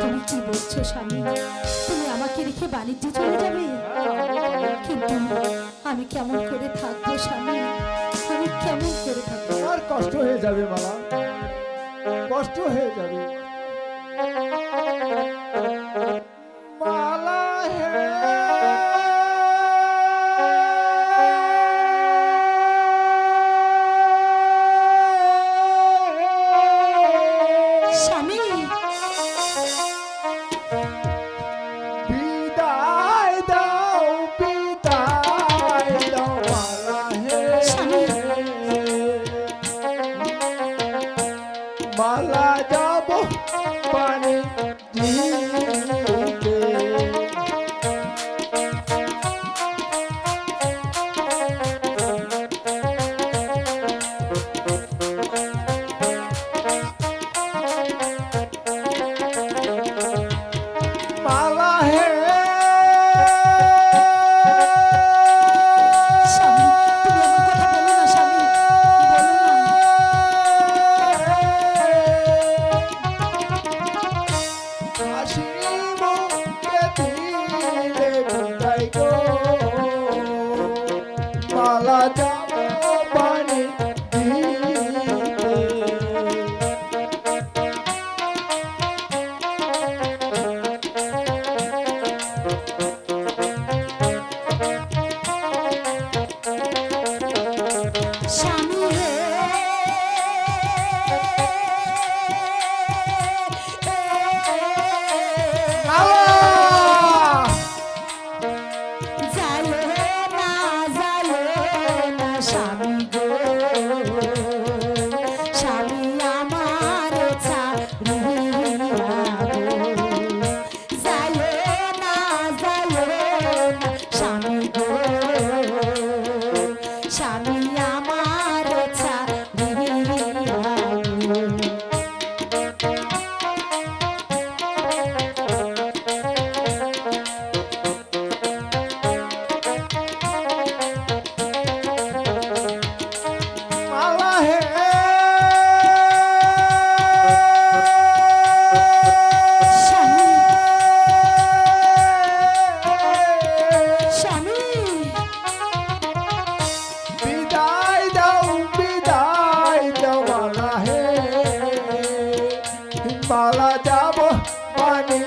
তুমি কি বলছো, স্বামী? তুমি আমাকে রেখে বাণিজ্য চলে যাবে? কিন্তু আমি কেমন করে থাকব, স্বামী? আমি কেমন করে থাকব? আর কষ্ট হয়ে যাবে, বাবা। কষ্ট হয়ে যাবে। মালা হে Thank you. sabe. পালা যাব পানি